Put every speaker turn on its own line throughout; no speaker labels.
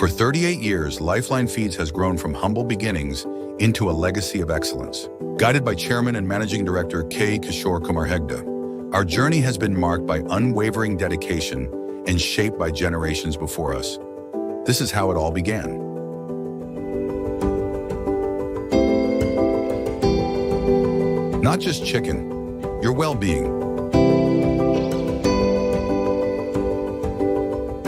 For 38 years, Lifeline Feeds has grown from humble beginnings into a legacy of excellence. Guided by Chairman and Managing Director K. Kishore Kumar Hegde, our journey has been marked by unwavering dedication and shaped by generations before us. This is how it all began. Not just chicken, your well-being.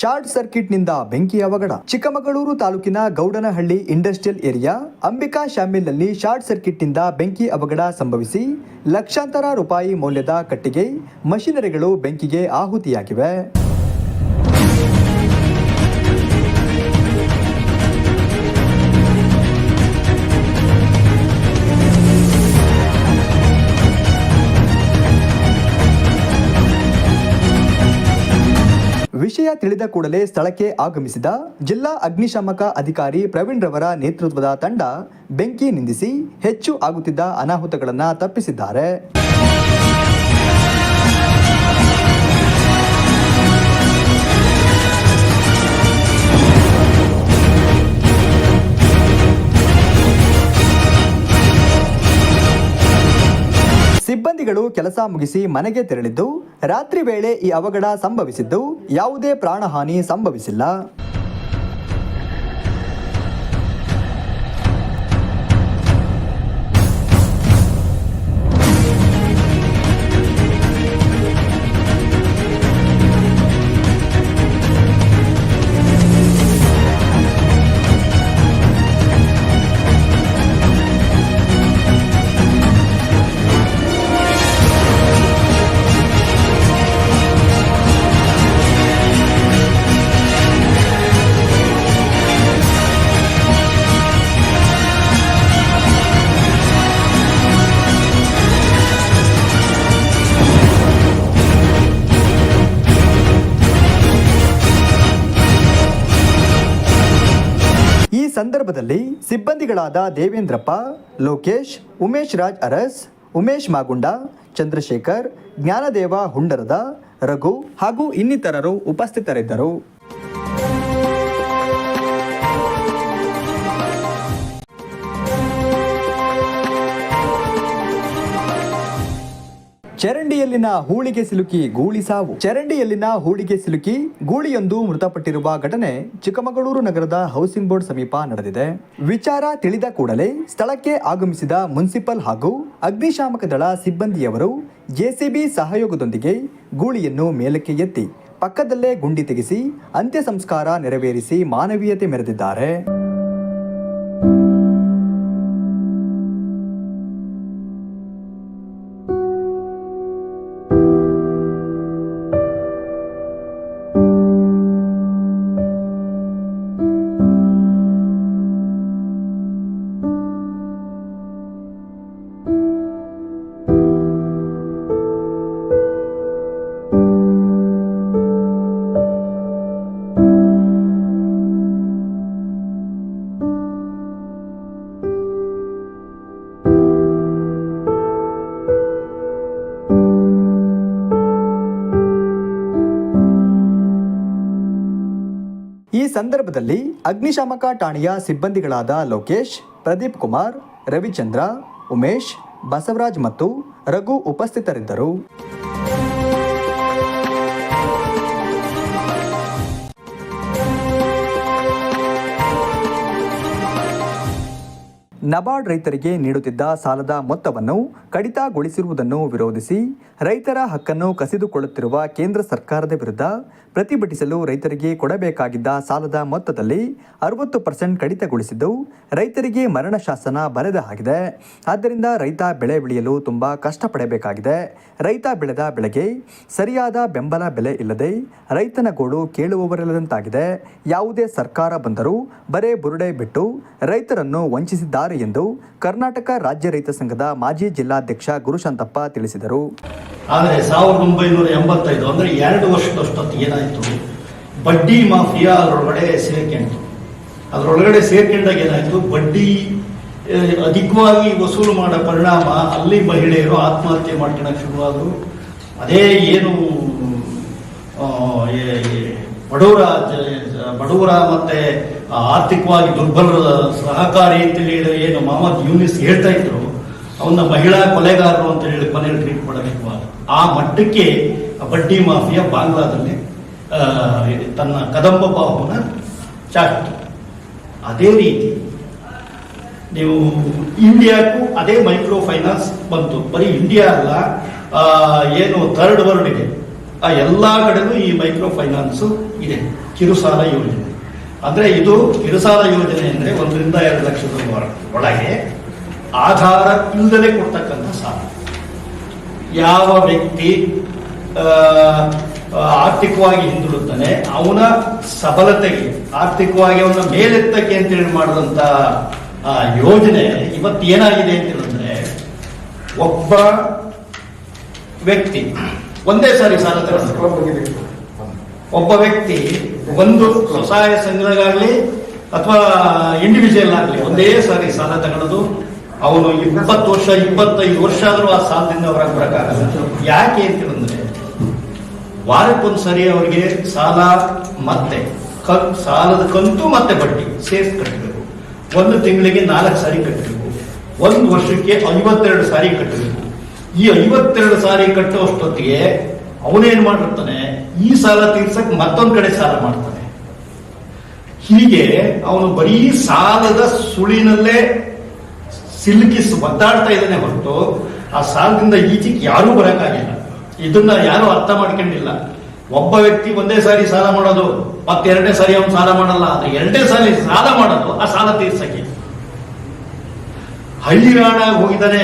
Short ಸರ್ಕ್ಯೂಟ್ನಿಂದ ಬೆಂಕಿ ಅವಘಡ. ಚಿಕ್ಕಮಗಳೂರು ತಾಲೂಕಿನ Gowdanahalli industrial area, Ambika ಶಾಮಿಲ್ನಲ್ಲಿ short ಸರ್ಕ್ಯೂಟ್ನಿಂದ ಬೆಂಕಿ ಅವಘಡ ಸಂಭವಿಸಿ ಲಕ್ಷಾಂತರ ರೂಪಾಯಿ ಮೌಲ್ಯದ ಕಟ್ಟಿಗೆ ಮಷಿನರಿಗಳು ಬೆಂಕಿಗೆ ಆಹುತಿಯಾಗಿವೆ. ವಿಷಯ ತಿಳಿದ ಕೂಡಲೇ ಸ್ಥಳಕ್ಕೆ ಆಗಮಿಸಿದ ಜಿಲ್ಲಾ ಅಗ್ನಿಶಾಮಕ ಅಧಿಕಾರಿ ಪ್ರವೀಣ್ ರವರ ನೇತೃತ್ವದ ತಂಡ ಬೆಂಕಿ ನಿಂದಿಸಿ ಹೆಚ್ಚು ಆಗುತ್ತಿದ್ದ ಅನಾಹುತಗಳನ್ನು ತಪ್ಪಿಸಿದ್ದಾರೆ. ಸಿಬ್ಬಂದಿಗಳು ಕೆಲಸ ಮುಗಿಸಿ ಮನೆಗೆ ತೆರಳಿದ್ದು ರಾತ್ರಿ ವೇಳೆ ಈ ಅವಘಡ ಸಂಭವಿಸಿದ್ದು ಯಾವುದೇ ಪ್ರಾಣಹಾನಿ ಸಂಭವಿಸಿಲ್ಲ. ಸಂದರ್ಭದಲ್ಲಿ ಸಿಬ್ಬಂದಿಗಳಾದ ದೇವೇಂದ್ರಪ್ಪ, ಲೋಕೇಶ್, ಉಮೇಶ್ ರಾಜ್ ಅರಸ್, ಉಮೇಶ್ ಮಾಗುಂಡ, ಚಂದ್ರಶೇಖರ್, ಜ್ಞಾನದೇವ ಹುಂಡರದ, ರಘು ಹಾಗೂ ಇನ್ನಿತರರು ಉಪಸ್ಥಿತರಿದ್ದರು. ಚರಂಡಿಯಲ್ಲಿನ ಹೂಳಿಗೆ ಸಿಲುಕಿ ಗೂಳಿ ಸಾವು. ಚರಂಡಿಯಲ್ಲಿನ ಹೂಳಿಗೆ ಸಿಲುಕಿ ಗೂಳಿಯೊಂದು ಮೃತಪಟ್ಟಿರುವ ಘಟನೆ ಚಿಕ್ಕಮಗಳೂರು ನಗರದ ಹೌಸಿಂಗ್ ಬೋರ್ಡ್ ಸಮೀಪ ನಡೆದಿದೆ. ವಿಚಾರ ತಿಳಿದ ಕೂಡಲೇ ಸ್ಥಳಕ್ಕೆ ಆಗಮಿಸಿದ ಮುನ್ಸಿಪಲ್ ಹಾಗೂ ಅಗ್ನಿಶಾಮಕ ದಳ ಸಿಬ್ಬಂದಿಯವರು ಜೆಸಿಬಿ ಸಹಯೋಗದೊಂದಿಗೆ ಗೂಳಿಯನ್ನು ಮೇಲಕ್ಕೆ ಎತ್ತಿ ಪಕ್ಕದಲ್ಲೇ ಗುಂಡಿ ತೆಗೆಸಿ ಅಂತ್ಯ ಸಂಸ್ಕಾರ ನೆರವೇರಿಸಿ ಮಾನವೀಯತೆ ಮೆರೆದಿದ್ದಾರೆ. ಸಂದರ್ಭದಲ್ಲಿ ಅಗ್ನಿಶಾಮಕ ಠಾಣೆಯ ಸಿಬ್ಬಂದಿಗಳಾದ ಲೋಕೇಶ್ ಪ್ರದೀಪ್ ಕುಮಾರ್ ರವಿಚಂದ್ರ ಉಮೇಶ್ ಬಸವರಾಜ್ ಮತ್ತು ರಘು ಉಪಸ್ಥಿತರಿದ್ದರು. ನಬಾರ್ಡ್ ರೈತರಿಗೆ ನೀಡುತ್ತಿದ್ದ ಸಾಲದ ಮೊತ್ತವನ್ನು ಕಡಿತಗೊಳಿಸಿರುವುದನ್ನು ವಿರೋಧಿಸಿ ರೈತರ ಹಕ್ಕನ್ನು ಕಸಿದುಕೊಳ್ಳುತ್ತಿರುವ ಕೇಂದ್ರ ಸರ್ಕಾರದ ವಿರುದ್ಧ ಪ್ರತಿಭಟಿಸಲು ರೈತರಿಗೆ ಕೊಡಬೇಕಾಗಿದ್ದ ಸಾಲದ ಮೊತ್ತದಲ್ಲಿ ಅರವತ್ತು ಪರ್ಸೆಂಟ್ ಕಡಿತಗೊಳಿಸಿದ್ದು ರೈತರಿಗೆ ಮರಣ ಶಾಸನ ಬರೆದ ಹಾಗಿದೆ. ಆದ್ದರಿಂದ ರೈತ ಬೆಳೆ ಬೆಳೆಯಲು ತುಂಬ ಕಷ್ಟಪಡಬೇಕಾಗಿದೆ. ರೈತ ಬೆಳೆದ ಬೆಳೆಗೆ ಸರಿಯಾದ ಬೆಂಬಲ ಬೆಲೆ ಇಲ್ಲದೆ ರೈತನ ಗೋಳು ಕೇಳುವವರಿಲ್ಲದಂತಾಗಿದೆ. ಯಾವುದೇ ಸರ್ಕಾರ ಬಂದರೂ ಬರೇ ಬುರುಡೆ ಬಿಟ್ಟು ರೈತರನ್ನು ವಂಚಿಸಿದ್ದಾರೆ ಎಂದು ಕರ್ನಾಟಕ ರಾಜ್ಯ ರೈತ ಸಂಘದ ಮಾಜಿ ಜಿಲ್ಲಾಧ್ಯಕ್ಷ ಗುರುಶಾಂತಪ್ಪ ತಿಳಿಸಿದರು.
ಆದರೆ ಸಾವಿರದ ಒಂಬೈನೂರ ಎಂಬತ್ತೈದು, ಅಂದ್ರೆ ಎರಡು ವರ್ಷದಷ್ಟೊತ್ತು ಏನಾಯಿತು? ಬಡ್ಡಿ ಮಾಫಿಯಾ ಅದರೊಳಗಡೆ ಸೇರ್ಕೊಂಡು ಅದರೊಳಗಡೆ ಸೇರ್ಕೊಂಡಾಗ ಏನಾಯಿತು? ಬಡ್ಡಿ ಅಧಿಕವಾಗಿ ವಸೂಲು ಮಾಡೋ ಪರಿಣಾಮ ಅಲ್ಲಿ ಮಹಿಳೆಯರು ಆತ್ಮಹತ್ಯೆ ಮಾಡ್ಕೊಳಕ್ ಶುರುವಾದರು. ಅದೇ ಏನು ಬಡವರ ಬಡವರ ಮತ್ತೆ ಆರ್ಥಿಕವಾಗಿ ದುರ್ಬಲರ ಸಹಕಾರಿ ಅಂತೇಳಿ ಹೇಳಿ ಏನು ಮೊಹಮ್ಮದ್ ಯೂನಿಸ್ ಹೇಳ್ತಾ ಇದ್ರು, ಅವನ್ನ ಮಹಿಳಾ ಕೊಲೆಗಾರರು ಅಂತ ಹೇಳಿ ಕೊನೆಯಲ್ಲಿ ಟ್ರೀಟ್ ಮಾಡಬೇಕು ಆ ಮಟ್ಟಕ್ಕೆ ಬಡ್ಡಿ ಮಾಫಿಯಾ ಬಾಂಗ್ಲಾದಲ್ಲಿ ತನ್ನ ಕದಂಬ ಬಾಹುನ ಚಾಚಿತು. ಅದೇ ರೀತಿ ನೀವು ಇಂಡಿಯಾಕ್ಕೂ ಅದೇ ಮೈಕ್ರೋ ಫೈನಾನ್ಸ್ ಬಂತು. ಬರೀ ಇಂಡಿಯಾ ಅಲ್ಲ ಏನು ಥರ್ಡ್ ವರ್ಲ್ಡ್ ಇದೆ. ಆ ಎಲ್ಲ ಕಡೆಗೂ ಈ ಮೈಕ್ರೋ ಫೈನಾನ್ಸ್ ಇದೆ. ಕಿರುಸಾಲ ಯೋಜನೆ. ಅಂದ್ರೆ ಇದು ಕಿರುಸಾಲ ಯೋಜನೆ ಅಂದ್ರೆ ಒಂದರಿಂದ ಎರಡು ಲಕ್ಷದ ಒಳ- ಒಳಗೆ. ಆಧಾರ ಇಲ್ಲದೆ ಕೊಡ್ತಕ್ಕಂಥ ಸಾಲ. ಯಾವ ವ್ಯಕ್ತಿ ಆರ್ಥಿಕವಾಗಿ ಹಿಂದುಳುತ್ತಾನೆ, ಅವನ ಸಬಲತೆಗೆ, ಆರ್ಥಿಕವಾಗಿ ಅವನ ಮೇಲೆತ್ತಕ್ಕೆ ಅಂತೇಳಿ ಮಾಡಿದಂತ ಯೋಜನೆ ಇವತ್ತು ಏನಾಗಿದೆ ಅಂತ ಹೇಳಿದ್ರೆ, ಒಬ್ಬ ವ್ಯಕ್ತಿ, ಒಂದೇ ಸಾರಿ ಸಾಲ ತಗೊಂಡು. ಒಬ್ಬ ವ್ಯಕ್ತಿ ಒಂದು ಸ್ವಸಹಾಯ ಸಂಘಗಳಾಗಲಿ ಅಥವಾ ಇಂಡಿವಿಜುವಲ್ ಆಗಲಿ ಒಂದೇ ಸಾರಿ ಸಾಲ ತಗೊಳ್ಳೋದು ಅವನು ಇಪ್ಪತ್ತು ವರ್ಷ, ಇಪ್ಪತ್ತೈದು ವರ್ಷ ಆದರೂ ಆ ಸಾಲದಿಂದ ಅವರ ಬರೋಕ್ಕಾಗಲ್ಲ. ಯಾಕೆ ಅಂತ ಹೇಳಿದ್ರೆ, ವಾರಕ್ಕೊಂದು ಸರಿ ಅವರಿಗೆ ಸಾಲ ಮತ್ತೆ ಸಾಲದ ಕಂತು ಮತ್ತೆ ಬಡ್ಡಿ ಸೇರ್ಸಿ ಕಟ್ಟಬೇಕು ಒಂದು ತಿಂಗಳಿಗೆ ನಾಲ್ಕು ಸಾರಿ ಕಟ್ಟಬೇಕು ಒಂದು ವರ್ಷಕ್ಕೆ ಐವತ್ತೆರಡು ಸಾರಿ ಕಟ್ಟಬೇಕು ಈ ಐವತ್ತೆರಡು ಸಾರಿ ಕಟ್ಟುವಷ್ಟೊತ್ತಿಗೆ ಅವನೇನ್ ಮಾಡಿರ್ತಾನೆ? ಈ ಸಾಲ ತೀರ್ಸಕ್ ಮತ್ತೊಂದ್ ಕಡೆ ಸಾಲ ಮಾಡ್ತಾನೆ. ಹೀಗೆ ಅವನು ಬರೀ ಸಾಲದ ಸುಳಿನಲ್ಲೇ ಸಿಲುಕಿಸಿ ಒದ್ದಾಡ್ತಾ ಇದ್ದಾನೆ ಹೊರತು ಆ ಸಾಲದಿಂದ ಈಚೆಗೆ ಯಾರೂ ಬರೋಕ್ಕಾಗಿಲ್ಲ. ಇದನ್ನ ಯಾರು ಅರ್ಥ ಮಾಡ್ಕೊಂಡಿಲ್ಲ. ಒಬ್ಬ ವ್ಯಕ್ತಿ ಒಂದೇ ಸಾರಿ ಸಾಲ ಮಾಡೋದು ಮತ್ತೆ ಎರಡನೇ ಸಾರಿ ಅವನು ಸಾಲ ಮಾಡಲ್ಲ. ಅಂದ್ರೆ ಎರಡನೇ ಸಾರಿ ಸಾಲ ಮಾಡೋದು, ಆ ಸಾಲ ತೀರ್ಸಕ್ಕೆ. ಹಳ್ಳಿರಾಣ ಹೋಗಿದ್ದಾನೆ.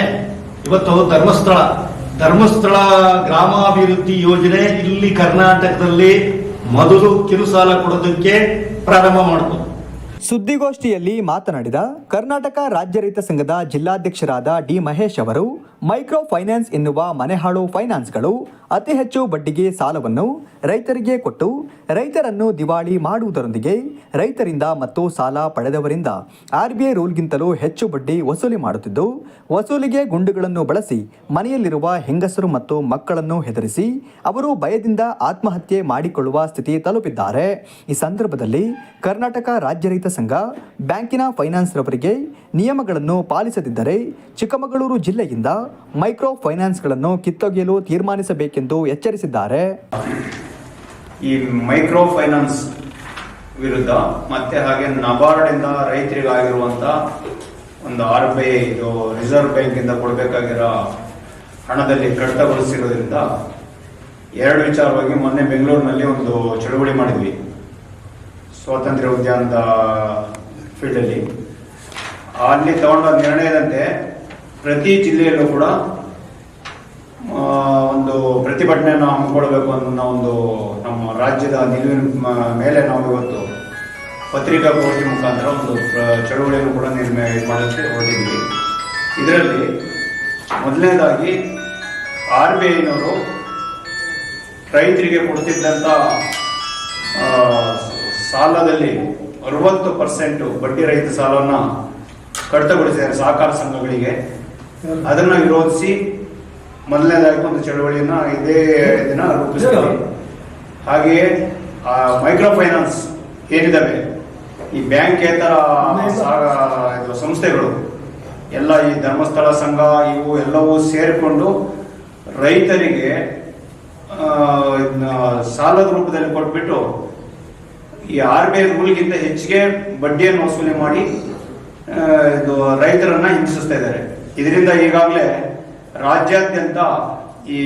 ಇವತ್ತು ಧರ್ಮಸ್ಥಳ. ಧರ್ಮಸ್ಥಳ ಗ್ರಾಮಾಭಿವೃದ್ಧಿ ಯೋಜನೆ ಇಲ್ಲಿ ಕರ್ನಾಟಕದಲ್ಲಿ ಮೊದಲು ಕಿರುಸಾಲ ಕೊಡೋದಕ್ಕೆ ಪ್ರಾರಂಭ ಮಾಡಿತು
ಸುದ್ದಿಗೋಷ್ಠಿಯಲ್ಲಿ ಮಾತನಾಡಿದ ಕರ್ನಾಟಕ ರಾಜ್ಯ ರೈತ ಸಂಘದ ಜಿಲ್ಲಾಧ್ಯಕ್ಷರಾದ ಡಿ ಮಹೇಶ್ ಅವರು, ಮೈಕ್ರೋ ಫೈನಾನ್ಸ್ ಎನ್ನುವ ಮನೆಹಾಳು ಫೈನಾನ್ಸ್ಗಳು ಅತಿ ಹೆಚ್ಚು ಬಡ್ಡಿಗೆ ಸಾಲವನ್ನು ರೈತರಿಗೆ ಕೊಟ್ಟು ರೈತರನ್ನು ದಿವಾಳಿ ಮಾಡುವುದರೊಂದಿಗೆ ರೈತರಿಂದ ಮತ್ತು ಸಾಲ ಪಡೆದವರಿಂದ ಆರ್ಬಿಐ ರೂಲ್ಗಿಂತಲೂ ಹೆಚ್ಚು ಬಡ್ಡಿ ವಸೂಲಿ ಮಾಡುತ್ತಿದ್ದು, ವಸೂಲಿಗೆ ಗುಂಡುಗಳನ್ನು ಬಳಸಿ ಮನೆಯಲ್ಲಿರುವ ಹೆಂಗಸರು ಮತ್ತು ಮಕ್ಕಳನ್ನು ಹೆದರಿಸಿ ಅವರು ಭಯದಿಂದ ಆತ್ಮಹತ್ಯೆ ಮಾಡಿಕೊಳ್ಳುವ ಸ್ಥಿತಿ ತಲುಪಿದ್ದಾರೆ. ಈ ಸಂದರ್ಭದಲ್ಲಿ ಕರ್ನಾಟಕ ರಾಜ್ಯ ರೈತ ಸಂಘ ಬ್ಯಾಂಕಿನ ಫೈನಾನ್ಸ್ ರವರಿಗೆ ನಿಯಮಗಳನ್ನು ಪಾಲಿಸದಿದ್ದರೆ ಚಿಕ್ಕಮಗಳೂರು ಜಿಲ್ಲೆಯಿಂದ ಮೈಕ್ರೋ ಫೈನಾನ್ಸ್ಗಳನ್ನು ಕಿತ್ತೊಗೆಯಲು ತೀರ್ಮಾನಿಸಬೇಕೆಂದು ಎಚ್ಚರಿಸಿದ್ದಾರೆ.
ಈ ಮೈಕ್ರೋ ಫೈನಾನ್ಸ್ ವಿರುದ್ಧ ಮತ್ತೆ ಹಾಗೆ ನಬಾರ್ಡ್ ಇಂದ ರೈತರಿಗಾಗಿರುವಂತ ಒಂದು ಆರ್ ಬಿ ಐ ಇದು ರಿಸರ್ವ್ ಬ್ಯಾಂಕ್ ಇಂದ ಕೊಡಬೇಕಾಗಿರೋ ಹಣದಲ್ಲಿ ಕಡಿತಗೊಳಿಸಿರೋದ್ರಿಂದ ಎರಡು ವಿಚಾರವಾಗಿ ಮೊನ್ನೆ ಬೆಂಗಳೂರಿನಲ್ಲಿ ಒಂದು ಚಳುವಳಿ ಮಾಡಿದ್ವಿ. ಸ್ವಾತಂತ್ರ್ಯ ಉದ್ಯಾನದ ಫೀಲ್ಡ್ ಅಲ್ಲಿ ತಗೊಂಡ ನಿರ್ಣಯದಂತೆ ಪ್ರತಿ ಜಿಲ್ಲೆಯಲ್ಲೂ ಕೂಡ ಒಂದು ಪ್ರತಿಭಟನೆಯನ್ನು ಹಮ್ಮಿಕೊಳ್ಬೇಕು ಅನ್ನೋ ಒಂದು ನಮ್ಮ ರಾಜ್ಯದ ನಿಲುವಿನ ಮೇಲೆ ನಾವು ಇವತ್ತು ಪತ್ರಿಕಾಗೋಷ್ಠಿ ಮುಖಾಂತರ ಒಂದು ಚಳುವಳಿಯನ್ನು ಕೂಡ ನಿರ್ಮೆ ಮಾಡೋಕ್ಕೆ ಹೊರಟಿದ್ವಿ ಇದರಲ್ಲಿ ಮೊದಲನೇದಾಗಿ ಆರ್ ಬಿ ಐನವರು ರೈತರಿಗೆ ಕೊಡ್ತಿದ್ದಂಥ ಸಾಲದಲ್ಲಿ ಅರವತ್ತು ಪರ್ಸೆಂಟು ಬಡ್ಡಿ ರಹಿತ ಸಾಲವನ್ನು ಕಡಿತಗೊಳಿಸಿದ್ದಾರೆ ಸಹಕಾರ ಸಂಘಗಳಿಗೆ. ಅದನ್ನು ವಿರೋಧಿಸಿ ಮೊದಲನೇದಾಗಿ ಒಂದು ಚಳವಳಿಯನ್ನ ಇದೇ ದಿನ ರೂಪಿಸಿದ್ರು ಹಾಗೆಯೇ ಆ ಮೈಕ್ರೋ ಫೈನಾನ್ಸ್ ಏನಿದ್ದಾವೆ ಈ ಬ್ಯಾಂಕೇತರ ಏತರ ಇದು ಸಂಸ್ಥೆಗಳು ಎಲ್ಲ ಈ ಧರ್ಮಸ್ಥಳ ಸಂಘ ಇವು ಎಲ್ಲವೂ ಸೇರಿಕೊಂಡು ರೈತರಿಗೆ ಸಾಲದ ರೂಪದಲ್ಲಿ ಕೊಟ್ಬಿಟ್ಟು ಈ ಆರ್ ಬಿ ಐ ರೂಲ್ಗಿಂತ ಹೆಚ್ಚಿಗೆ ಬಡ್ಡಿಯನ್ನು ವಸೂಲಿ ಮಾಡಿ ಇದು ರೈತರನ್ನ ಹಿಂಸಿಸ್ತಾ ಇದ್ದಾರೆ. ಇದರಿಂದ ಈಗಾಗಲೇ ರಾಜ್ಯಾದ್ಯಂತ ಈ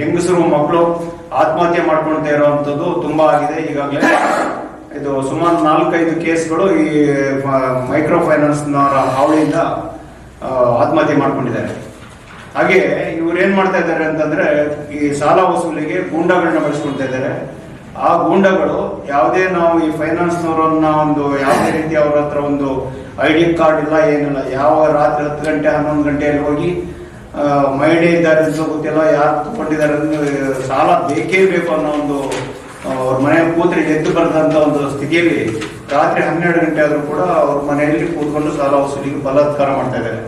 ಹೆಂಗಸರು ಮಕ್ಕಳು ಆತ್ಮಹತ್ಯೆ ಮಾಡ್ಕೊಳ್ತಾ ಇರುವಂತದ್ದು ತುಂಬಾ ಆಗಿದೆ. ಈಗಾಗಲೇ ಇದು ಸುಮಾರು ನಾಲ್ಕೈದು ಕೇಸ್ಗಳು ಈ ಮೈಕ್ರೋ ಫೈನಾನ್ಸ್ ಹಾವಳಿಯಿಂದ ಆತ್ಮಹತ್ಯೆ ಮಾಡ್ಕೊಂಡಿದ್ದಾರೆ. ಹಾಗೆ ಇವ್ರು ಏನ್ ಮಾಡ್ತಾ ಇದ್ದಾರೆ ಅಂತಂದ್ರೆ ಈ ಸಾಲ ವಸೂಲಿಗೆ ಗೂಂಡಗಳನ್ನ ಬಳಸ್ಕೊಳ್ತಾ ಇದ್ದಾರೆ. ಆ ಗೂಂಡಗಳು ಯಾವುದೇ ನಾವು ಈ ಫೈನಾನ್ಸ್ನವರನ್ನ ಒಂದು ಯಾವುದೇ ರೀತಿ ಅವ್ರ ಹತ್ರ ಒಂದು ಐ ಡಿ ಕಾರ್ಡ್ ಇಲ್ಲ, ಏನಿಲ್ಲ, ಯಾವ ರಾತ್ರಿ ಹತ್ತು ಗಂಟೆ, ಹನ್ನೊಂದು ಗಂಟೆಯಲ್ಲಿ ಹೋಗಿ ಮೈಡಿ ಇದ್ದಾರೆ ಅಂತ ಗೊತ್ತಿಲ್ಲ, ಯಾರು ತಗೊಂಡಿದ್ದಾರೆ ಸಾಲ ಬೇಕೇ ಬೇಕು ಅನ್ನೋ ಒಂದು ಅವ್ರ ಮನೆ ಕೂತ್ರೆ ಎದ್ದು ಬರೆದಂತ ಒಂದು ಸ್ಥಿತಿಯಲ್ಲಿ ರಾತ್ರಿ ಹನ್ನೆರಡು ಗಂಟೆ ಆದ್ರೂ ಕೂಡ ಅವ್ರ ಮನೆಯಲ್ಲಿ ಕೂತ್ಕೊಂಡು ಸಾಲ ವಸೂಲಿಗೆ ಬಲಾತ್ಕಾರ ಮಾಡ್ತಾ ಇದ್ದಾರೆ.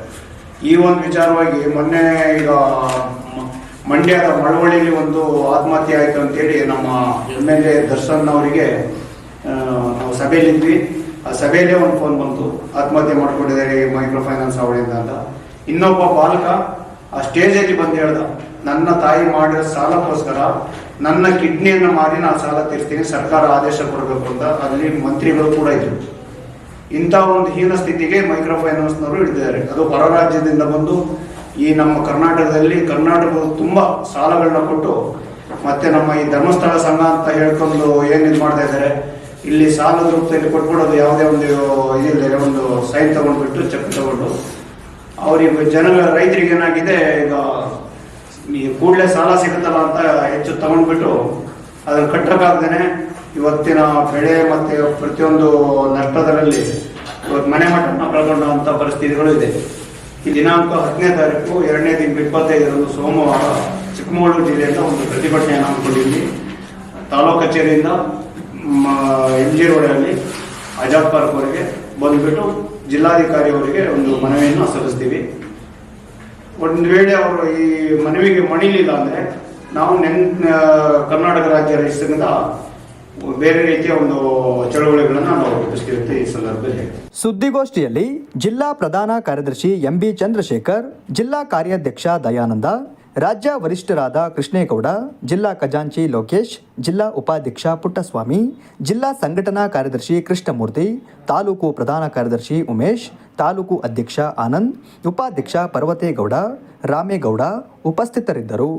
ಈ ಒಂದು ವಿಚಾರವಾಗಿ ಮೊನ್ನೆ ಈಗ ಮಂಡ್ಯದ ಮಳವಳ್ಳಿಯಲ್ಲಿ ಒಂದು ಆತ್ಮಹತ್ಯೆ ಆಯ್ತು ಅಂತೇಳಿ ನಮ್ಮ ಎಂ ಎಲ್ ಎ ದರ್ಶನ್ ಅವರಿಗೆ ನಾವು ಸಭೆಯಲ್ಲಿದ್ವಿ ಆ ಸಭೆಯಲ್ಲೇ ಒಂದು ಫೋನ್ ಬಂತು. ಆತ್ಮಹತ್ಯೆ ಮಾಡ್ಕೊಂಡಿದ್ದಾರೆ ಮೈಕ್ರೋ ಫೈನಾನ್ಸ್ ಅವಳಿಂದ ಅಂತ. ಇನ್ನೊಬ್ಬ ಬಾಲಕ ಆ ಸ್ಟೇಜಲ್ಲಿ ಬಂದು ಹೇಳ್ದ, ನನ್ನ ತಾಯಿ ಮಾಡಿರೋ ಸಾಲಕ್ಕೋಸ್ಕರ ನನ್ನ ಕಿಡ್ನಿಯನ್ನು ಮಾರಿ ನಾನು ಸಾಲ ತೀರ್ಸ್ತೀನಿ, ಸರ್ಕಾರ ಆದೇಶ ಕೊಡಬೇಕು ಅಂತ ಅಲ್ಲಿ ಮಂತ್ರಿಗಳು ಕೂಡ ಇದ್ರು. ಇಂಥ ಒಂದು ಹೀನ ಸ್ಥಿತಿಗೆ ಮೈಕ್ರೋ ಫೈನಾನ್ಸ್ನವರು ಇಳಿದಿದ್ದಾರೆ. ಅದು ಹೊರ ರಾಜ್ಯದಿಂದ ಬಂದು ಈ ನಮ್ಮ ಕರ್ನಾಟಕದಲ್ಲಿ ಕರ್ನಾಟಕದ ತುಂಬಾ ಸಾಲಗಳನ್ನ ಕೊಟ್ಟು ಮತ್ತೆ ನಮ್ಮ ಈ ಧರ್ಮಸ್ಥಳ ಸಂಘ ಅಂತ ಹೇಳ್ಕೊಂಡು ಏನ್ ಇದು ಮಾಡ್ತಾ ಇದ್ದಾರೆ, ಇಲ್ಲಿ ಸಾಲದ ರೂಪದಲ್ಲಿ ಕೊಟ್ಬಿಡೋದು ಯಾವುದೇ ಒಂದು ಇದಿಲ್ಲ ಒಂದು ಸೈನ್ ತಗೊಂಡ್ಬಿಟ್ಟು ಚೆಕ್ ತಗೊಂಡು ಅವ್ರಿಗೆ ಜನಗಳ ರೈತರಿಗೆ ಏನಾಗಿದೆ, ಈಗ ಕೂಡಲೇ ಸಾಲ ಸಿಗುತ್ತಲ್ಲ ಅಂತ ಹೆಚ್ಚು ತಗೊಂಡ್ಬಿಟ್ಟು ಅದನ್ನ ಕಟ್ಟಕ್ಕಾಗ್ದೇನೆ ಇವತ್ತಿನ ಬೆಳೆ ಮತ್ತೆ ಪ್ರತಿಯೊಂದು ನಷ್ಟದರಲ್ಲಿ ಇವತ್ತು ಮನೆ ಮಠನ ಕಳ್ಕೊಂಡಂತ ಪರಿಸ್ಥಿತಿಗಳು ಇದೆ. ಈ ದಿನಾಂಕ ಹತ್ತನೇ ತಾರೀಕು, ಎರಡನೇ ದಿನ ಇಪ್ಪತ್ತೈದರಂದು ಸೋಮವಾರ ಚಿಕ್ಕಮಗಳೂರು ಜಿಲ್ಲೆಯಿಂದ ಒಂದು ಪ್ರತಿಭಟನೆಯನ್ನು ಹಮ್ಮಿಕೊಂಡಿದ್ವಿ. ತಾಲೂಕು ಕಚೇರಿಯಿಂದ ಎಂ ಜಿ ರೋಡಲ್ಲಿ ಆಜಾದ್ ಪಾರ್ಕ್ ಬಂದುಬಿಟ್ಟು ಬಂದ್ಬಿಟ್ಟು ಜಿಲ್ಲಾಧಿಕಾರಿ ಅವರಿಗೆ ಒಂದು ಮನವಿಯನ್ನು ಸಲ್ಲಿಸ್ತೀವಿ. ಒಂದು ವೇಳೆ ಅವರು ಈ ಮನವಿಗೆ ಮಣಿಲಿಲ್ಲ ಅಂದ್ರೆ ನಾವು ನೆನ್ ಕರ್ನಾಟಕ ರಾಜ್ಯ ರೈತ ಬೇರೆ ರೀತಿಯ ಒಂದು ಚಳುವಳಿಗಳನ್ನು ನಾವು ರೂಪಿಸ್ತಿರುತ್ತೆ ಈ ಸಂದರ್ಭದಲ್ಲಿ.
ಸುದ್ದಿಗೋಷ್ಠಿಯಲ್ಲಿ ಜಿಲ್ಲಾ ಪ್ರಧಾನ ಕಾರ್ಯದರ್ಶಿ ಎಂಬಿ ಚಂದ್ರಶೇಖರ್, ಜಿಲ್ಲಾ ಕಾರ್ಯಾಧ್ಯಕ್ಷ ದಯಾನಂದ ರಾಜ್ಯ ವರಿಷ್ಠರಾದ ಕೃಷ್ಣೇಗೌಡ, ಜಿಲ್ಲಾ ಖಜಾಂಚಿ ಲೋಕೇಶ್, ಜಿಲ್ಲಾ ಉಪಾಧ್ಯಕ್ಷ ಪುಟ್ಟಸ್ವಾಮಿ, ಜಿಲ್ಲಾ ಸಂಘಟನಾ ಕಾರ್ಯದರ್ಶಿ ಕೃಷ್ಣಮೂರ್ತಿ, ತಾಲೂಕು ಪ್ರಧಾನ ಕಾರ್ಯದರ್ಶಿ ಉಮೇಶ್, ತಾಲೂಕು ಅಧ್ಯಕ್ಷ ಆನಂದ್, ಉಪಾಧ್ಯಕ್ಷ ಪರ್ವತೇಗೌಡ, ರಾಮೇಗೌಡ ಉಪಸ್ಥಿತರಿದ್ದರು.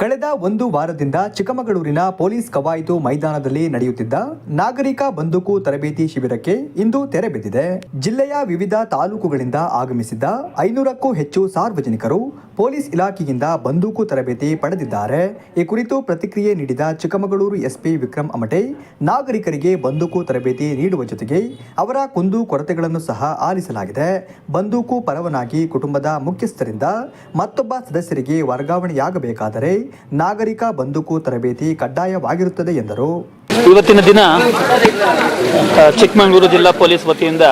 ಕಳೆದ ಒಂದು ವಾರದಿಂದ ಚಿಕ್ಕಮಗಳೂರಿನ ಪೊಲೀಸ್ ಕವಾಯಿತು ಮೈದಾನದಲ್ಲಿ ನಡೆಯುತ್ತಿದ್ದ ನಾಗರಿಕ ಬಂದೂಕು ತರಬೇತಿ ಶಿಬಿರಕ್ಕೆ ಇಂದು ತೆರೆ ಬಿದ್ದಿದೆ. ಜಿಲ್ಲೆಯ ವಿವಿಧ ತಾಲೂಕುಗಳಿಂದ ಆಗಮಿಸಿದ್ದ ಐನೂರಕ್ಕೂ ಹೆಚ್ಚು ಸಾರ್ವಜನಿಕರು ಪೊಲೀಸ್ ಇಲಾಖೆಯಿಂದ ಬಂದೂಕು ತರಬೇತಿ ಪಡೆದಿದ್ದಾರೆ. ಈ ಕುರಿತು ಪ್ರತಿಕ್ರಿಯೆ ನೀಡಿದ ಚಿಕ್ಕಮಗಳೂರು ಎಸ್ಪಿ ವಿಕ್ರಮ್ ಅಮಟೆ, ನಾಗರಿಕರಿಗೆ ಬಂದೂಕು ತರಬೇತಿ ನೀಡುವ ಜೊತೆಗೆ ಅವರ ಕುಂದು ಕೊರತೆಗಳನ್ನು ಸಹ ಆಲಿಸಲಾಗಿದೆ. ಬಂದೂಕು ಪರವನಾಗಿ ಕುಟುಂಬದ ಮುಖ್ಯಸ್ಥರಿಂದ ಮತ್ತೊಬ್ಬ ಸದಸ್ಯರಿಗೆ ವರ್ಗಾವಣೆಯಾಗಬೇಕಾದರೆ ನಾಗರಿಕ ಬಂದೂಕು ತರಬೇತಿ ಕಡ್ಡಾಯವಾಗಿರುತ್ತದೆ ಎಂದರು.
ಇವತ್ತಿನ ದಿನ ಚಿಕ್ಕಮಗಳೂರು ಜಿಲ್ಲಾ ಪೊಲೀಸ್ ವತಿಯಿಂದ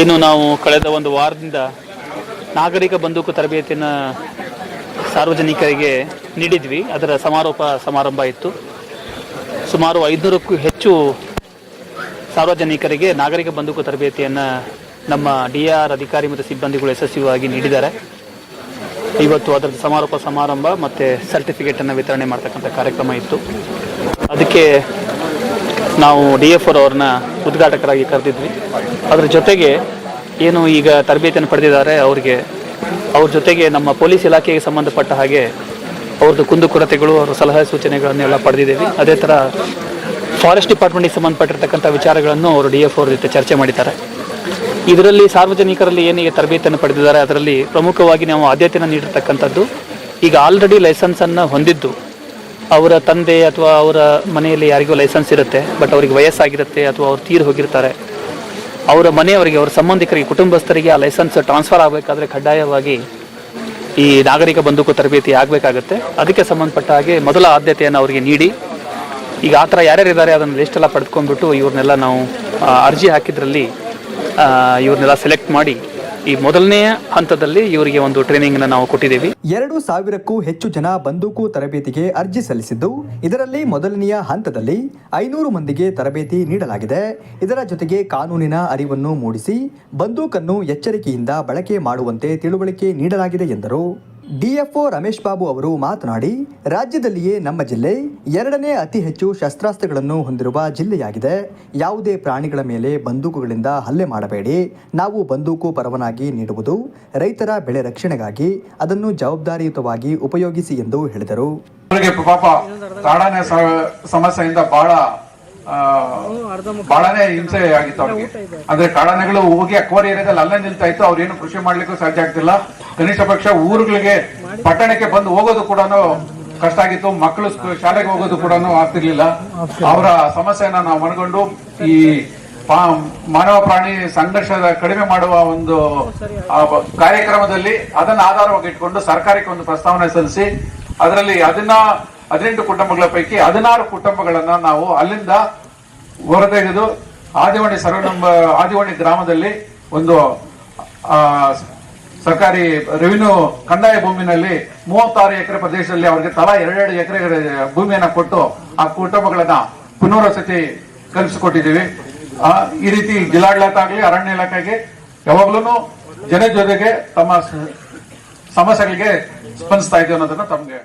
ಏನು ನಾವು ಕಳೆದ ಒಂದು ವಾರದಿಂದ ನಾಗರಿಕ ಬಂದೂಕು ತರಬೇತಿಯನ್ನು ಸಾರ್ವಜನಿಕರಿಗೆ ನೀಡಿದ್ವಿ. ಅದರ ಸಮಾರೋಪ ಸಮಾರಂಭ ಇತ್ತು. ಸುಮಾರು ಐದುನೂರಕ್ಕೂ ಹೆಚ್ಚು ಸಾರ್ವಜನಿಕರಿಗೆ ನಾಗರಿಕ ಬಂದೂಕು ತರಬೇತಿಯನ್ನು ನಮ್ಮ ಡಿ ಆರ್ ಅಧಿಕಾರಿ ಮತ್ತು ಸಿಬ್ಬಂದಿಗಳು ಯಶಸ್ವಿಯಾಗಿ ನೀಡಿದ್ದಾರೆ. ಇವತ್ತು ಅದರ ಸಮಾರೋಪ ಸಮಾರಂಭ ಮತ್ತು ಸರ್ಟಿಫಿಕೇಟನ್ನು ವಿತರಣೆ ಮಾಡ್ತಕ್ಕಂಥ ಕಾರ್ಯಕ್ರಮ ಇತ್ತು. ಅದಕ್ಕೆ ನಾವು ಡಿ ಎಫ್ ಅವ್ರನ್ನ ಉದ್ಘಾಟಕರಾಗಿ ಕರೆದಿದ್ವಿ. ಅದರ ಜೊತೆಗೆ ಏನು ಈಗ ತರಬೇತಿಯನ್ನು ಪಡೆದಿದ್ದಾರೆ, ಅವರಿಗೆ ಅವ್ರ ಜೊತೆಗೆ ನಮ್ಮ ಪೊಲೀಸ್ ಇಲಾಖೆಗೆ ಸಂಬಂಧಪಟ್ಟ ಹಾಗೆ ಅವ್ರದ್ದು ಕುಂದುಕೊರತೆಗಳು ಅವರ ಸಲಹೆ ಸೂಚನೆಗಳನ್ನೆಲ್ಲ ಪಡೆದಿದ್ದೀವಿ. ಅದೇ ಥರ ಫಾರೆಸ್ಟ್ ಡಿಪಾರ್ಟ್ಮೆಂಟ್ಗೆ ಸಂಬಂಧಪಟ್ಟಿರ್ತಕ್ಕಂಥ ವಿಚಾರಗಳನ್ನು ಅವರು ಡಿ ಎಫ್ ಅವ್ರ ಜೊತೆ ಚರ್ಚೆ ಮಾಡಿದ್ದಾರೆ. ಇದರಲ್ಲಿ ಸಾರ್ವಜನಿಕರಲ್ಲಿ ಏನಿಗೆ ತರಬೇತಿಯನ್ನು ಪಡೆದಿದ್ದಾರೆ, ಅದರಲ್ಲಿ ಪ್ರಮುಖವಾಗಿ ನಾವು ಆದ್ಯತೆಯನ್ನು ನೀಡಿರ್ತಕ್ಕಂಥದ್ದು, ಈಗ ಆಲ್ರೆಡಿ ಲೈಸೆನ್ಸನ್ನು ಹೊಂದಿದ್ದು, ಅವರ ತಂದೆ ಅಥವಾ ಅವರ ಮನೆಯಲ್ಲಿ ಯಾರಿಗೂ ಲೈಸೆನ್ಸ್ ಇರುತ್ತೆ ಬಟ್ ಅವ್ರಿಗೆ ವಯಸ್ಸಾಗಿರುತ್ತೆ ಅಥವಾ ಅವ್ರು ತೀರು ಹೋಗಿರ್ತಾರೆ. ಅವರ ಮನೆಯವರಿಗೆ, ಅವರ ಸಂಬಂಧಿಕರಿಗೆ, ಕುಟುಂಬಸ್ಥರಿಗೆ ಆ ಲೈಸೆನ್ಸ್ ಟ್ರಾನ್ಸ್ಫರ್ ಆಗಬೇಕಾದ್ರೆ ಕಡ್ಡಾಯವಾಗಿ ಈ ನಾಗರಿಕ ಬಂದೂಕು ತರಬೇತಿ ಆಗಬೇಕಾಗುತ್ತೆ. ಅದಕ್ಕೆ ಸಂಬಂಧಪಟ್ಟ ಹಾಗೆ ಮೊದಲ ಆದ್ಯತೆಯನ್ನು ಅವರಿಗೆ ನೀಡಿ. ಈಗ ಆ ಥರ ಯಾರ್ಯಾರಿದ್ದಾರೆ ಅದನ್ನು ಲಿಸ್ಟ್ ಎಲ್ಲ ಪಡೆದುಕೊಂಡ್ಬಿಟ್ಟು ಇವ್ರನ್ನೆಲ್ಲ ನಾವು ಅರ್ಜಿ ಹಾಕಿದ್ರಲ್ಲಿ ಇವ್ರನ್ನೆಲ್ಲ ಸೆಲೆಕ್ಟ್ ಮಾಡಿ ಈ ಮೊದಲನೆಯ ಹಂತದಲ್ಲಿ ಇವರಿಗೆ ಒಂದು ಟ್ರೈನಿಂಗ್ ನಾವು ಕೊಟ್ಟಿದ್ದೀವಿ.
ಎರಡು ಸಾವಿರಕ್ಕೂ ಹೆಚ್ಚು ಜನ ಬಂದೂಕು ತರಬೇತಿಗೆ ಅರ್ಜಿ ಸಲ್ಲಿಸಿದ್ದು, ಇದರಲ್ಲಿ ಮೊದಲನೆಯ ಹಂತದಲ್ಲಿ ಐನೂರು ಮಂದಿಗೆ ತರಬೇತಿ ನೀಡಲಾಗಿದೆ. ಇದರ ಜೊತೆಗೆ ಕಾನೂನಿನ ಅರಿವನ್ನು ಮೂಡಿಸಿ ಬಂದೂಕನ್ನು ಎಚ್ಚರಿಕೆಯಿಂದ ಬಳಕೆ ಮಾಡುವಂತೆ ತಿಳುವಳಿಕೆ ನೀಡಲಾಗಿದೆ ಎಂದರು. ಡಿಎಫ್ಒ ರಮೇಶ್ ಬಾಬು ಅವರು ಮಾತನಾಡಿ, ರಾಜ್ಯದಲ್ಲಿಯೇ ನಮ್ಮ ಜಿಲ್ಲೆ ಎರಡನೇ ಅತಿ ಹೆಚ್ಚು ಶಸ್ತ್ರಾಸ್ತ್ರಗಳನ್ನು ಹೊಂದಿರುವ ಜಿಲ್ಲೆಯಾಗಿದೆ. ಯಾವುದೇ ಪ್ರಾಣಿಗಳ ಮೇಲೆ ಬಂದೂಕುಗಳಿಂದ ಹಲ್ಲೆ ಮಾಡಬೇಡಿ. ನಾವು ಬಂದೂಕು ಪರವಾನಗಿ ನೀಡುವುದು, ರೈತರ ಬೆಳೆ ರಕ್ಷಣೆಗಾಗಿ ಅದನ್ನು ಜವಾಬ್ದಾರಿಯುತವಾಗಿ ಉಪಯೋಗಿಸಿ ಎಂದು ಹೇಳಿದರು.
ಸಮಸ್ಯೆಯಿಂದ ಬಹಳ ಬಹಳನೇ ಹಿಂಸೆ ಆಗಿತ್ತು ಅವ್ರಿಗೆ. ಅಂದ್ರೆ ಕಾಡಾನೆಗಳು ಹೋಗಿ ಅಕ್ವಾರಿ ಏರಿಯಾದಲ್ಲಿ ಅಲ್ಲೇ ನಿಲ್ತಾ ಇತ್ತು ಅವ್ರೇನು ಕೃಷಿ ಮಾಡ್ಲಿಕ್ಕೂ ಸಾಧ್ಯ ಆಗ್ತಿಲ್ಲ. ಕನಿಷ್ಠ ಪಕ್ಷ ಊರುಗಳಿಗೆ ಪಟ್ಟಣಕ್ಕೆ ಬಂದು ಹೋಗೋದು ಕೂಡ ಕಷ್ಟ ಆಗಿತ್ತು, ಮಕ್ಕಳು ಶಾಲೆಗೆ ಹೋಗೋದು ಕೂಡ ಆಗ್ತಿರ್ಲಿಲ್ಲ. ಅವರ ಸಮಸ್ಯೆನ ನಾವು ಮನಗೊಂಡು ಈ ಮಾನವ ಪ್ರಾಣಿ ಸಂಘರ್ಷದ ಕಡಿಮೆ ಮಾಡುವ ಒಂದು ಕಾರ್ಯಕ್ರಮದಲ್ಲಿ ಅದನ್ನ ಆಧಾರವಾಗಿ ಇಟ್ಕೊಂಡು ಸರ್ಕಾರಕ್ಕೆ ಒಂದು ಪ್ರಸ್ತಾವನೆ ಸಲ್ಲಿಸಿ, ಅದರಲ್ಲಿ ಅದನ್ನ ಹದಿನೆಂಟು ಕುಟುಂಬಗಳ ಪೈಕಿ ಹದಿನಾರು ಕುಟುಂಬಗಳನ್ನ ನಾವು ಅಲ್ಲಿಂದ ಹೊರತೆಗೆದು ಆದಿವಾಣಿ ಸರ್ವನಂಬ, ಆದಿವಾಣಿ ಗ್ರಾಮದಲ್ಲಿ ಒಂದು ಸರ್ಕಾರಿ ರೆವಿನ್ಯೂ ಕಂದಾಯ ಭೂಮಿನಲ್ಲಿ ಮೂವತ್ತಾರು ಎಕರೆ ಪ್ರದೇಶದಲ್ಲಿ ಅವರಿಗೆ ತಲಾ ಎರಡೆರಡು ಎಕರೆ ಭೂಮಿಯನ್ನ ಕೊಟ್ಟು ಆ ಕುಟುಂಬಗಳನ್ನ ಪುನರ್ವಸತಿ ಕಲ್ಪಿಸಿಕೊಟ್ಟಿದ್ದೀವಿ. ಈ ರೀತಿ ಜಿಲ್ಲಾಡಳಿತ ಅರಣ್ಯ ಇಲಾಖೆಗೆ ಯಾವಾಗ್ಲೂ ಜನ ಜೊತೆಗೆ ತಮ್ಮ ಸಮಸ್ಯೆಗಳಿಗೆ ಸ್ಪಂದಿಸ್ತಾ ಇದ್ದೀವಿ ಅನ್ನೋದನ್ನ ತಮಗೆ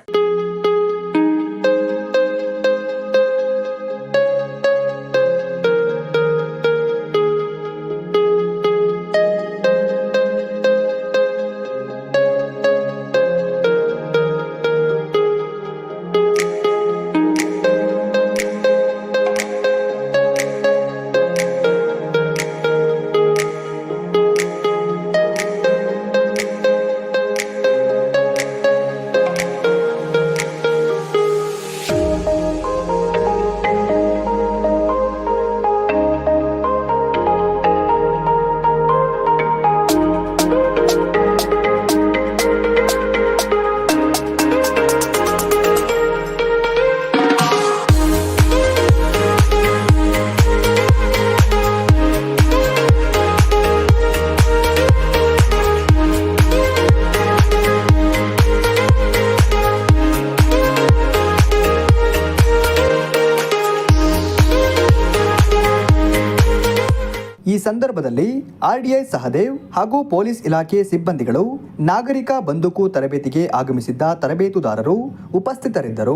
ಆರ್ಡಿಐ ಸಹದೇವ್ ಹಾಗೂ ಪೊಲೀಸ್ ಇಲಾಖೆ ಸಿಬ್ಬಂದಿಗಳು ನಾಗರಿಕ ಬಂದೂಕು ತರಬೇತಿಗೆ ಆಗಮಿಸಿದ್ದ ತರಬೇತುದಾರರು ಉಪಸ್ಥಿತರಿದ್ದರು.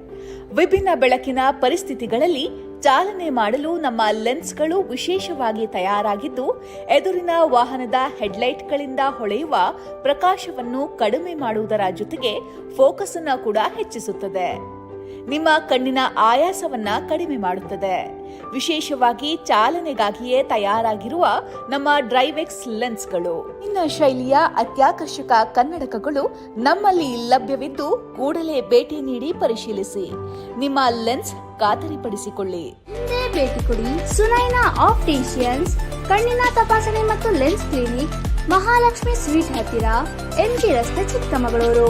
ವಿಭಿನ್ನ ಬೆಳಕಿನ ಪರಿಸ್ಥಿತಿಗಳಲ್ಲಿ ಚಾಲನೆ ಮಾಡಲು ನಮ್ಮ ಲೆನ್ಸ್ಗಳು ವಿಶೇಷವಾಗಿ ತಯಾರಾಗಿದ್ದು, ಎದುರಿನ ವಾಹನದ ಹೆಡ್ಲೈಟ್ಗಳಿಂದ ಹೊಳೆಯುವ ಪ್ರಕಾಶವನ್ನು ಕಡಿಮೆ ಮಾಡುವುದರ ಜೊತೆಗೆ ಫೋಕಸ್ ಅನ್ನು ಕೂಡ ಹೆಚ್ಚಿಸುತ್ತದೆ. ನಿಮ್ಮ ಕಣ್ಣಿನ ಆಯಾಸವನ್ನ ಕಡಿಮೆ ಮಾಡುತ್ತದೆ. ವಿಶೇಷವಾಗಿ ಚಾಲನೆಗಾಗಿಯೇ ತಯಾರಾಗಿರುವ ನಮ್ಮ ಡ್ರೈವೆಕ್ಸ್ ಲೆನ್ಸ್ಗಳು. ಇನ್ನ ಶೈಲಿಯ ಅತ್ಯಾಕರ್ಷಕ ಕನ್ನಡಕಗಳು ನಮ್ಮಲ್ಲಿ ಲಭ್ಯವಿದ್ದು ಕೂಡಲೇ ಭೇಟಿ ನೀಡಿ ಪರಿಶೀಲಿಸಿ. ನಿಮ್ಮ ಲೆನ್ಸ್ ಖಾತರಿಪಡಿಸಿಕೊಳ್ಳಿ.
ಭೇಟಿ ಕೊಡಿ ಸುನೈನಾ ಆಪ್ಟಿಷಿಯನ್ಸ್, ಕಣ್ಣಿನ ತಪಾಸಣೆ ಮತ್ತು ಲೆನ್ಸ್ ಕ್ಲಿನಿಕ್, ಮಹಾಲಕ್ಷ್ಮಿ ಸ್ವೀಟ್ ಹತ್ತಿರ ಎಂಜಿ ರಸ್ತೆ ಚಿಕ್ಕಮಗಳೂರು.